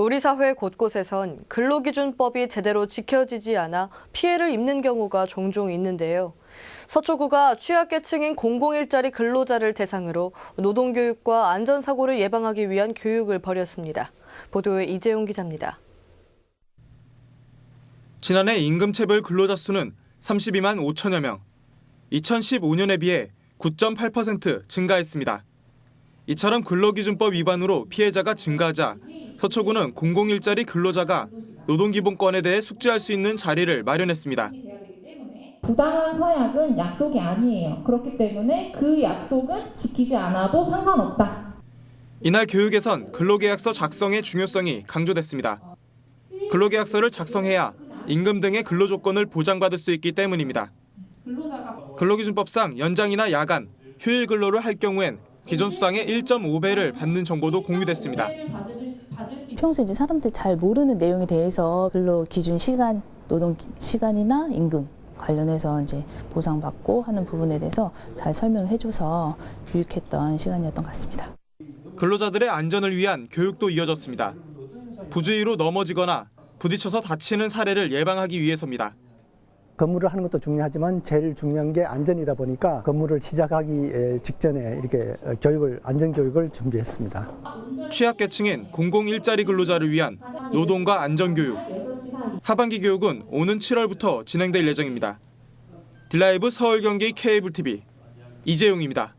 우리 사회 곳곳에선 근로기준법이 제대로 지켜지지 않아 피해를 입는 경우가 종종 있는데요. 서초구가 취약계층인 공공일자리 근로자를 대상으로 노동교육과 안전사고를 예방하기 위한 교육을 벌였습니다. 보도에 이재용 기자입니다. 지난해 임금체불 근로자 수는 32만 5천여 명, 2015년에 비해 9.8% 증가했습니다. 이처럼 근로기준법 위반으로 피해자가 증가하자 서초구는 공공 일자리 근로자가 노동기본권에 대해 숙지할 수 있는 자리를 마련했습니다. 부당한 서약은 약속이 아니에요. 그렇기 때문에 그 약속은 지키지 않아도 상관없다. 이날 교육에선 근로계약서 작성의 중요성이 강조됐습니다. 근로계약서를 작성해야 임금 등의 근로조건을 보장받을 수 있기 때문입니다. 근로기준법상 연장이나 야간, 휴일 근로를 할 경우엔 기존 수당의 1.5배를 받는 정보도 공유됐습니다. 평소에 이제 사람들이 잘 모르는 내용에 대해서 근로 기준 시간, 노동 기- 시간이나 임금 관련해서 이제 보상받고 하는 부분에 대해서 잘 설명해줘서 유익했던 시간이었던 것 같습니다. 근로자들의 안전을 위한 교육도 이어졌습니다. 부주의로 넘어지거나 부딪혀서 다치는 사례를 예방하기 위해서입니다. 근무를 하는 것도 중요하지만 제일 중요한 게 안전이다 보니까 근무를 시작하기 에, 직전에 이렇게 어, 교육을 안전 교육을 준비했습니다. 취약계층인 공공 일자리 근로자를 위한 노동과 안전 교육. 하반기 교육은 오는 7월부터 진행될 예정입니다. 딜라이브 서울 경기 케이블 TV 이재용입니다.